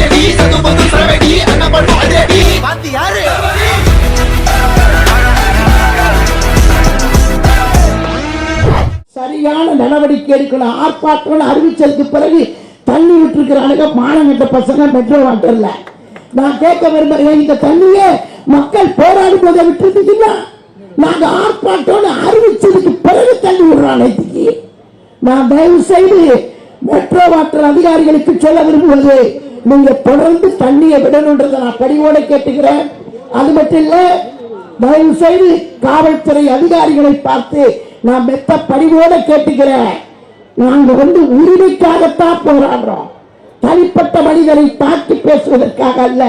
சரவெடி பாத்தி யாரு? சரியான நடவடிக்கை எடுக்கணும். ஆர்ப்பாட்டம் அறிவிச்சதுக்கு பிறகு தண்ணி விட்டுருக்கிறானுங்க மானங்கட்ட பசங்க மெட்ரோ வாட்டர்ல. நான் கேட்க விரும்புறேன் இந்த தண்ணியே மக்கள் போராடும் போதை விட்டுருந்தீங்கன்னா நாங்க ஆர்ப்பாட்டம்னு அறிவிச்சதுக்கு பிறகு தண்ணி விடுறோம் நேற்றுக்கு நான் தயவு செய்து மெட்ரோ வாட்டர் அதிகாரிகளுக்கு சொல்ல விரும்புவது நீங்க தொடர்ந்து தண்ணியை விடணுன்றதை நான் பணிவோட கேட்டுக்கிறேன். அது மட்டும் இல்ல தயவு செய்து காவல்துறை அதிகாரிகளை பார்த்து நான் மெத்த பணிவோட கேட்டுக்கிறேன். நாங்க வந்து உரிமைக்காகத்தான் போராடுறோம். தனிப்பட்ட மனிதரை தாக்கி பேசுவதற்காக அல்ல.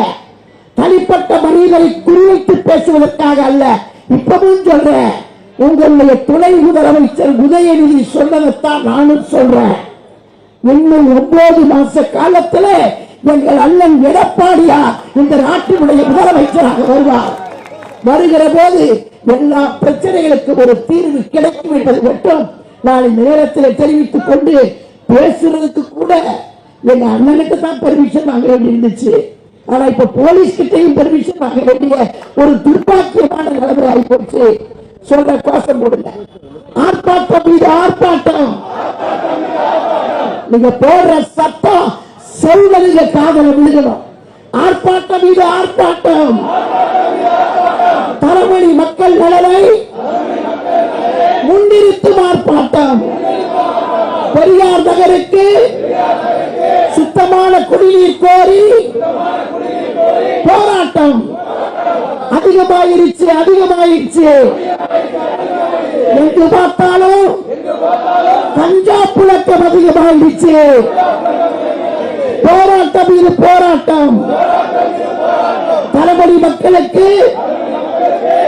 தனிப்பட்ட மனிதரை குறிவைத்து பேசுவதற்காக அல்ல. இப்பவும் சொல்றேன் உங்களுடைய துணை முதலமைச்சர் உதயநிதி சொன்னதைத்தான் நானும் சொல்றேன். இன்னும் ஒன்பது மாச காலத்துல எங்கள் அண்ணன் எடப்பாடியார் இந்த நாட்டினுடைய முதலமைச்சராக வருவார். வருகிற போது எல்லா பிரச்சனைகளுக்கும் ஒரு தீர்வு கிடைக்கும் என்பது மட்டும் நான் இந்த நேரத்தில் தெரிவித்துக் கொண்டு பேசுறதுக்கு கூட எங்க அண்ணனுக்கு தான் பெர்மிஷன் வாங்க வேண்டி இருந்துச்சு. ஆனா இப்ப போலீஸ் கிட்டையும் பெர்மிஷன் வாங்க வேண்டிய ஒரு துர்பாக்கியமான நிலைமை ஆகி போச்சு சொல்ற கோஷம் போடுங்க. ஆர்ப்பாட்டம் மீது ஆர்ப்பாட்டம். நீங்க போடுற சத்தம் சொல்வதுங்க காதல விழுகணும். ஆர்ப்பாட்டம் இது ஆர்ப்பாட்டம். தரமணி மக்கள் நலனை முன்னிறுத்தும் ஆர்ப்பாட்டம். பெரியார் நகருக்கு சுத்தமான குடிநீர் கோரி போராட்டம். அதிகமாயிருச்சு அதிகமாயிருச்சு. எங்கு பார்த்தாலும் கஞ்சா புழக்கம் அதிகமாயிருச்சு. போராட்டம் இது போராட்டம். தளபதி மக்களுக்கு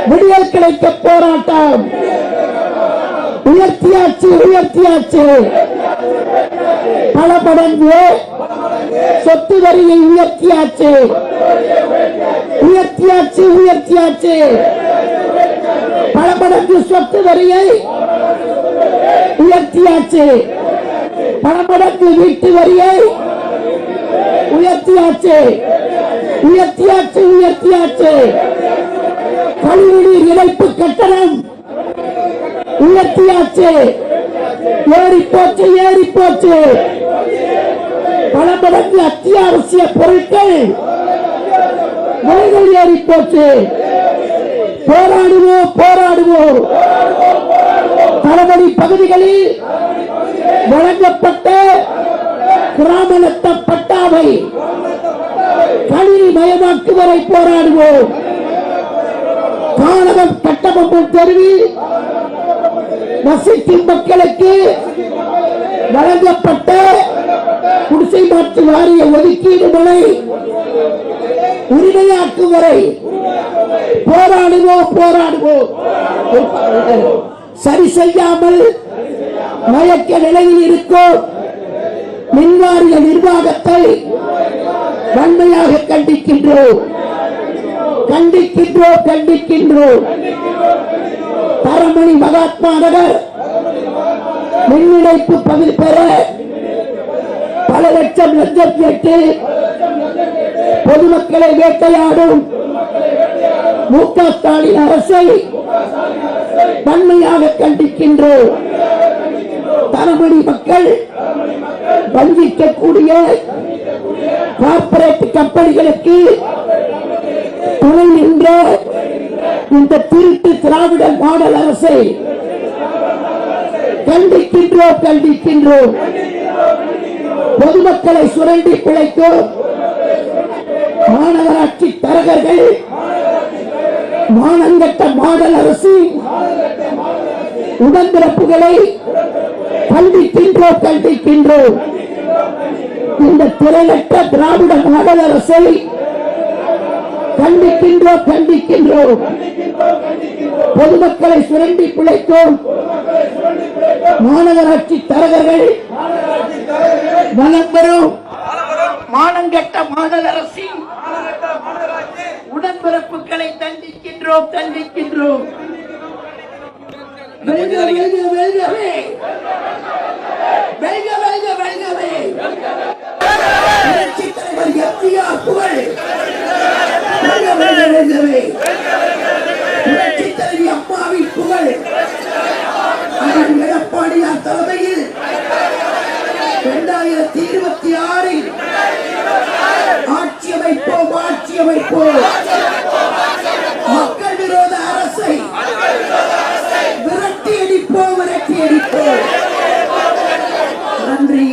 விடியல் கிடைக்க போராட்டம். உயர்த்தியாச்சு உயர்த்தியாச்சு. பல மடங்கு சொத்து வரியை உயர்த்தியாச்சு. உயர்த்தியாச்சு உயர்த்தியாச்சு. பல மடங்கு சொத்து வரியை உயர்த்தியாச்சு. பல மடங்கு வீட்டு வரியை உயர்த்தியாச்சு. உயர்த்தியாச்சு உயர்த்தியாச்சு. கழிவுநீர் இணைப்பு கட்டணம் உயர்த்தியாச்சு. ஏறி போச்சு ஏறி போச்சு பல மடங்கு அத்தியாவசிய பொருட்கள் விலைகள் ஏறி போச்சு போராடுவோம் போராடுவோம். தளபதி பகுதிகளில் வழங்கப்பட்ட கிராம பட்டாவை கணினி மயமாக்கு வரை போராடுவோம். காணவன் கட்டபொம்மன் தெருவில் வசிக்கும் மக்களுக்கு வழங்கப்பட்ட குடிசை மாற்று வாரிய ஒதுக்கீடு முறை உரிமையாக்கும் வரை போராடுவோம் போராடுவோம். சரி செய்யாமல் மயக்க நிலையில் இருக்கும். மின்வாரிய நிர்வாகத்தை வன்மையாக கண்டிக்கின்றோம். கண்டிக்கின்றோம் கண்டிக்கின்றோம். தரமணி மகாத்மா நகர் மின் இணைப்பு பகுதி பெற பல லட்சம் லட்சம் கேட்டு பொதுமக்களை வேட்டையாடும் மு க ஸ்டாலின் அரசை வன்மையாக கண்டிக்கின்றோம். தரமணி மக்கள் வஞ்சிக்கக்கூடிய கார்பரேட் கம்பெனிகளுக்கு துணை நின்ற இந்த திருட்டு திராவிட மாடல் அரசை கண்டிக்கின்றோம் கண்டிக்கின்றோம். பொதுமக்களை சுரண்டி பிழைக்கும் மாநகராட்சி தரகர்கள் மானங்கட்ட மாடல் அரசு உடன்பிறப்புகளை கண்டிக்கின்றோம் கண்டிக்கின்றோம். இந்த திரையற்ற திராவிட மாடல் அரசை கண்டிக்கின்றோம் கண்டிக்கின்றோம். பொதுமக்களை சுரண்டி பிழைத்தோம். மாநகராட்சி தரகர்கள் வலம் பெறும் மானங்கெட்ட மாடல் அரசின் உடன்பிறப்புகளை தண்டிக்கின்றோம் தண்டிக்கின்றோம். வெல்க வெல்க வெல்கவே. வெல்க வெல்க வெல்கவே. புரட்சி தலைவர் எம்ஜிஆர் புகழ் புரட்சி தலைவி அம்மாவின் இருபத்தி ஆறில் ஆட்சி அமைப்போம் ஆட்சி அமைப்போம் மக்கள் விரோத அரசை விரட்டி அடிப்போம். விரட்டி நன்றி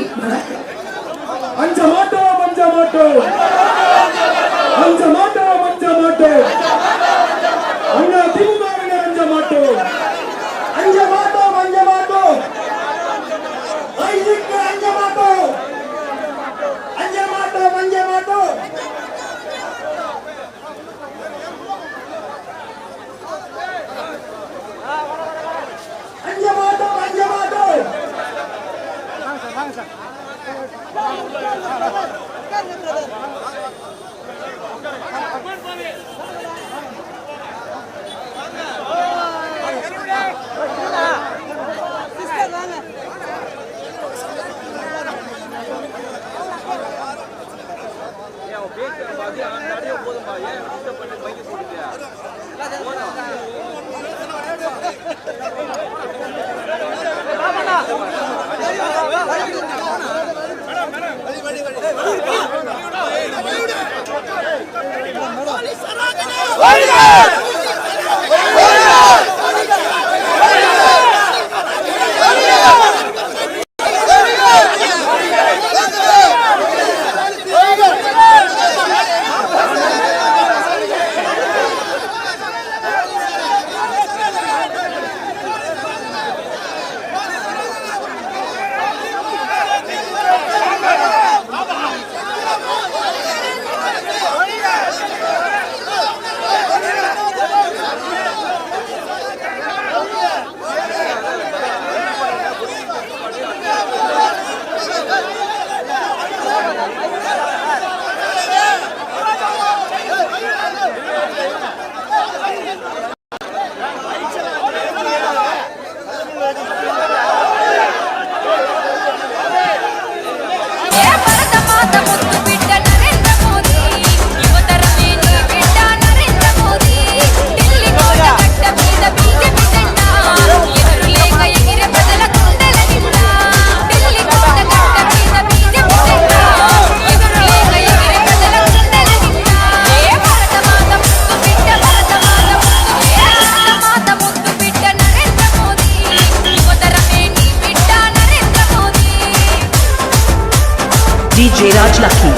J. Lucky.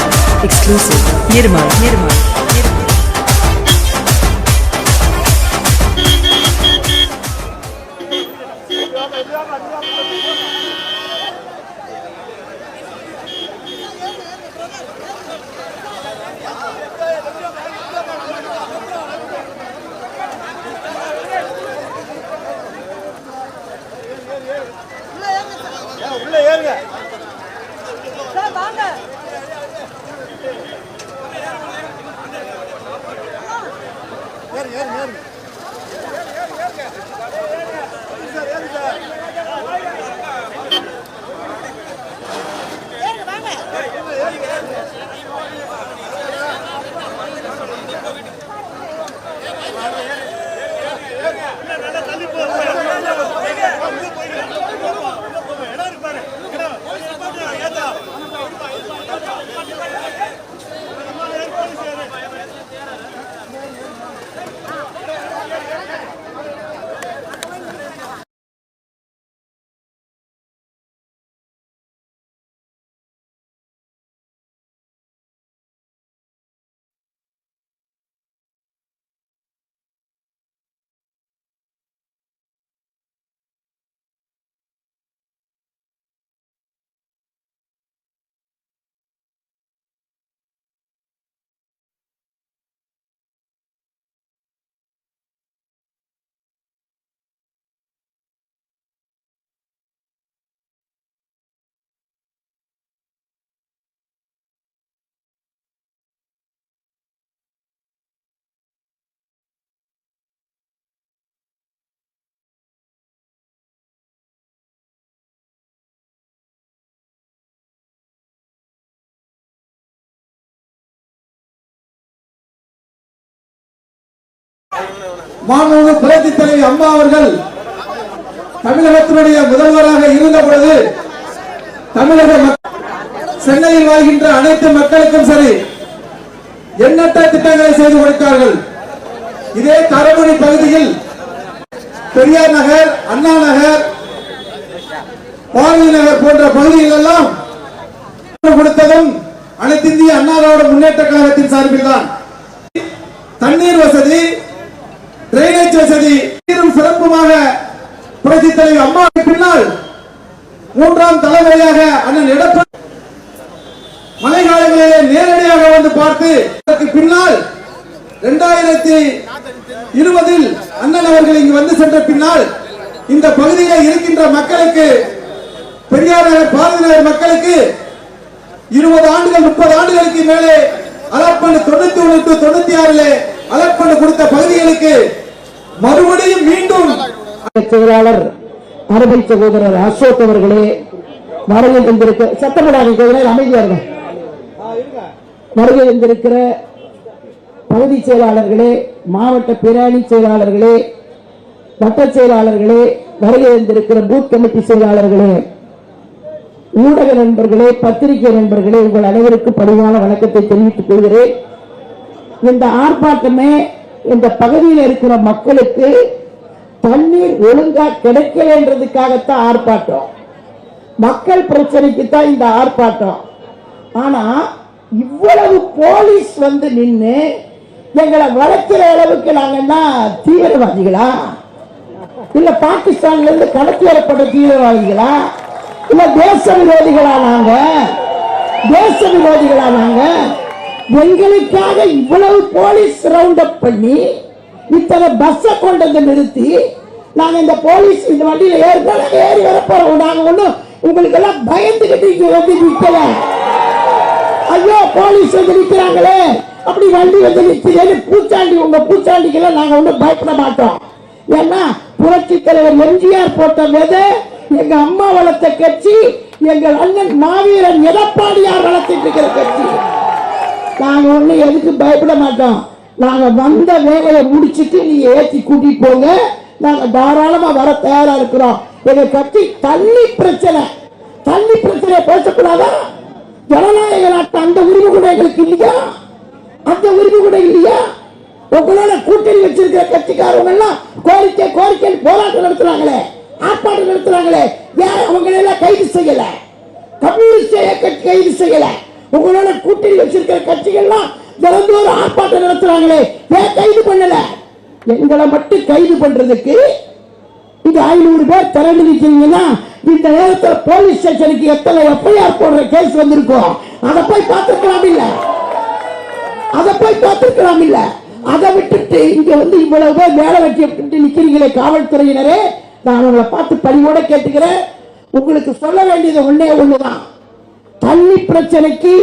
Exclusive. 20, 20. மாண்புமிகு புரட்சி தலைவி அம்மா அவர்கள் தமிழகத்தினுடைய முதல்வராக இருந்த பொழுது தமிழக சென்னையில் வாழ்கின்ற அனைத்து மக்களுக்கும் சரி எண்ணற்ற திட்டங்களை செய்து கொடுத்தார்கள். இதே தரமணி பகுதியில் பெரியார் நகர் அண்ணா நகர் பாரதி நகர் போன்ற பகுதிகள் எல்லாம் கொடுத்ததும் அனைத்திந்திய அண்ணாவோட முன்னேற்ற கழகத்தின் சார்பில் தான் தண்ணீர் வசதி டிரைனேஜ் வசதி சீரும் சிறப்புமாக புரட்சி தலைவர் அம்மா பின்னால் மூன்றாம் தலைமுறையாக அண்ணன் எடப்பாடி மழைக்காலங்களிலே நேரடியாக வந்து பார்த்து அதற்கு பின்னால் இரண்டாயிரத்தி இருபதில் அண்ணன் அவர்கள் இங்கு வந்து சென்ற பின்னால் இந்த பகுதியில் இருக்கின்ற மக்களுக்கு பெரியார் நகர் பாரதி நகர் மக்களுக்கு இருபது ஆண்டுகள் முப்பது ஆண்டுகளுக்கு மேலே அலப்பண்டு தொண்ணூத்தி ஒன்று டு தொண்ணூத்தி ஆறுல அலப்பண்டு கொடுத்த பகுதிகளுக்கு மறுபடியும் மீண்டும் செயலாளர் அருமை சகோதரர் அசோக் அவர்களே வருகை தந்திருக்க சட்டமன்ற கோவிலில் அமைதியார்கள் வருகை தந்திருக்கிற பகுதி செயலாளர்களே மாவட்ட பிராணி செயலாளர்களே வட்ட செயலாளர்களே வருகை தந்திருக்கிற பூத் கமிட்டி செயலாளர்களே ஊடக நண்பர்களே பத்திரிகை நண்பர்களே உங்கள் அனைவருக்கும் பணிவான வணக்கத்தை தெரிவித்துக் கொள்கிறேன். இந்த ஆர்ப்பாட்டமே இந்த பகுதியில் இருக்கிற மக்களுக்கு தண்ணீர் ஒழுங்கா கிடைக்கலன்றதுக்காகத்தான் ஆர்ப்பாட்டம். மக்கள் பிரச்சனைக்கு தான் இந்த ஆர்ப்பாட்டம். ஆனா இவ்வளவு போலீஸ் வந்து நின்று எங்களை வளர்க்கிற அளவுக்கு நாங்கன்னா தீவிரவாதிகளா? இல்ல பாகிஸ்தான்ல இருந்து கடத்தி வரப்பட்ட தீவிரவாதிகளா? இல்ல தேச விரோதிகளா நாங்க? தேச விரோதிகளா நாங்க? எங்களுக்காக இவ்வளவு போலீஸ் ரவுண்ட் அப் பண்ணி இத்தனை பஸ் கொண்டு வந்து நிறுத்தி நாங்க இந்த போலீஸ் இந்த வண்டியில ஏறினா நாங்க ஏறி வர போறோம். நாங்க ஒண்ணும் உங்களுக்கு எல்லாம் பயந்துகிட்டு இங்க வந்து நிக்கல. ஐயோ போலீஸ் வந்து நிக்கிறாங்களே. அப்படி வண்டி வந்து நிக்குதுன்னு பூச்சாண்டி உங்க பூச்சாண்டிக்கெல்லாம் நாங்க ஒண்ணும் பயப்பட மாட்டோம். ஏன்னா புரட்சி தலைவர் எம்ஜிஆர் போட்ட விதை எங்க அம்மா வளர்த்த கட்சி எங்கள் அண்ணன் மாவீரன் எடப்பாடியார் வளர்த்திட்டு இருக்கிற கட்சி. நாங்க ஒண்ணு எதுக்கு பயப்பட மாட்டோம். நாங்க வந்த வேலையை முடிச்சிட்டு நீ ஏத்தி கூட்டிட்டு போங்க. நாங்க தாராளமா வர தயாரா இருக்கிறோம். எங்க கட்சி தண்ணி பிரச்சனை. தண்ணி பிரச்சனையை பேசக்கூடாதா? ஜனநாயக நாட்டு அந்த உரிமை கூட எங்களுக்கு இல்லையா? அந்த உரிமை கூட இல்லையா? உங்களோட கூட்டணி வச்சிருக்கிற கட்சிக்காரங்க எல்லாம் கோரிக்கை கோரிக்கை போராட்டம் நடத்துறாங்களே ஆர்ப்பாட்டம் நடத்துறாங்களே. ஏன் அவங்க எல்லாம் கைது செய்யல. கம்யூனிஸ்ட் கட்சி கைது செய்யலை. உங்களோட கூட்டணி வச்சிருக்கிற கட்சிகள்லாம் தினந்தோறும் ஆர்ப்பாட்டம் நடத்துறாங்களே. ஏன் கைது பண்ணல? எங்களை மட்டும் கைது பண்றதுக்கு இது ஐநூறு பேர் திரண்டு நிற்கிறீங்கன்னா இந்த நேரத்தில் போலீஸ் ஸ்டேஷனுக்கு எத்தனை எஃப்ஐஆர் போடுற கேஸ் வந்திருக்கோம் அதை போய் பார்த்துருக்கலாம் இல்ல? அதை போய் பார்த்துருக்கலாம் இல்ல? அதை விட்டுட்டு இங்க வந்து இவ்வளவு பேர் வேலை வெட்டி விட்டு நிக்கிறீங்களே காவல்துறையினரே. நான் உங்களை பார்த்து பணிவோட கேட்டுக்கிறேன். உங்களுக்கு சொல்ல வேண்டியது ஒன்னே ஒண்ணுதான். தண்ணி பிரச்சனைக்கு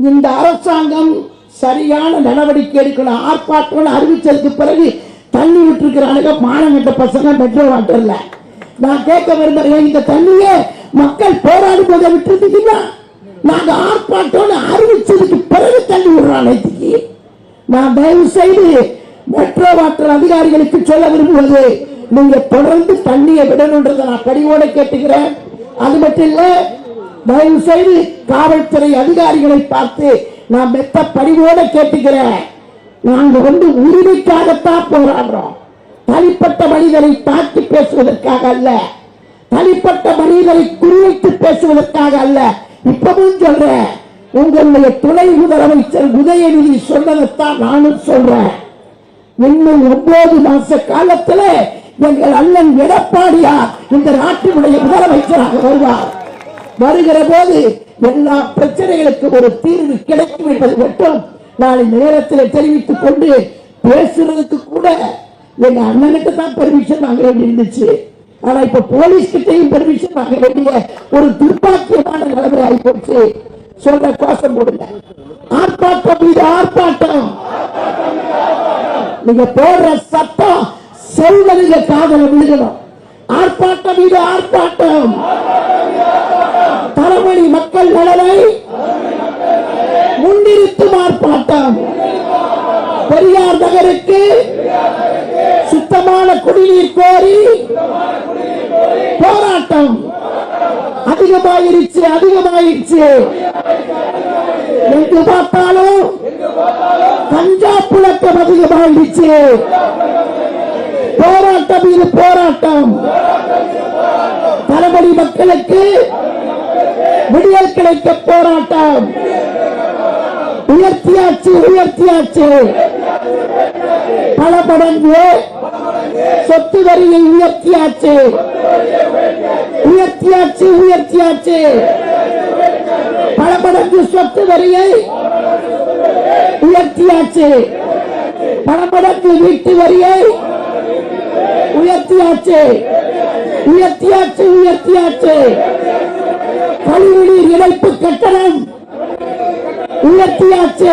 இந்த அரசாங்கம் சரியான நடவடிக்கை எடுக்கணும் ஆர்ப்பாட்டம் அறிவிச்சதுக்கு பிறகு தண்ணி விட்டுருக்கிறானுங்க மானங்கட்ட பசங்க மெட்ரோ வாட்டர்ல. நான் கேட்க விரும்புறேன் இந்த தண்ணியே மக்கள் போராடும் போதை விட்டுருந்தீங்கன்னா நாங்க ஆர்ப்பாட்டம்னு அறிவிச்சதுக்கு பிறகு தண்ணி விடுறான் நேற்றுக்கு நான் தயவு செய்து மெட்ரோ வாட்டர் அதிகாரிகளுக்கு சொல்ல விரும்புவது நீங்க தொடர்ந்து தண்ணியை விடணுன்றதை நான் படிவோட கேட்டுக்கிறேன். அது மட்டும் இல்லை தயவு செய்து காவல்துறை அதிகாரிகளை பார்த்து நான் மெத்த பணிவோட கேட்டுக்கிறேன். நாங்க வந்து உரிமைக்காகத்தான் போராடுறோம். தனிப்பட்ட மனிதரை தாக்கி பேசுவதற்காக அல்ல. தனிப்பட்ட மனிதரை குறிவைத்து பேசுவதற்காக அல்ல. இப்பவும் சொல்றேன் உங்களுடைய துணை முதலமைச்சர் உதயநிதி சொன்னதைத்தான் நானும் சொல்றேன். இன்னும் ஒன்பது மாச காலத்தில் எங்கள் அண்ணன் எடப்பாடியார் இந்த நாட்டினுடைய முதலமைச்சராக வருவார். வருகிற போது எல்லா பிரச்சனைகளுக்கு ஒரு தீர்வு கிடைக்கும் என்பது மட்டும் நான் இந்த நேரத்தில் தெரிவித்துக் கொண்டு பேசுறதுக்கு கூட எங்க அண்ணனுக்கு தான் பெர்மிஷன் வாங்க வேண்டி இருந்துச்சு. ஆனா இப்ப போலீஸ் கிட்டையும் பெர்மிஷன் வாங்க வேண்டிய ஒரு துப்பாக்கியமான நிலைமை ஆகிப்போச்சு சொல்ற கோஷம் போடுங்க. ஆர்ப்பாட்டம் இது ஆர்ப்பாட்டம். நீங்க போடுற சட்டம் நீங்க காதல விழுகணும். ஆர்ப்பாட்டம் இது ஆர்ப்பாட்டம். தலைமொழி மக்கள் நலனை முன்னிறுத்தும் ஆர்ப்பாட்டம் பெரியார் நகருக்கு சுத்தமான குடிநீர் கோரி போராட்டம். அதிகமாயிருச்சு அதிகமாயிருச்சு. எங்கு பார்த்தாலும் கஞ்சா புழக்கம் அதிகமாயிருச்சு. போராட்டம் இது போராட்டம். தலைமொழி மக்களுக்கு கிடைக்க போராட்டம். உயர்த்தியாச்சு உயர்த்தியாச்சு. பல மடங்கு சொத்து வரியை உயர்த்தியாச்சு. உயர்த்தியாச்சு உயர்த்தியாச்சு. பல மடங்கு சொத்து வரியை உயர்த்தியாச்சு. பல மடங்கு வீட்டு வரியை உயர்த்தியாச்சு. உயர்த்தியாச்சு உயர்த்தியாச்சு. கழிவுநீர் இணைப்பு கட்டணம் உயர்த்தியாச்சு.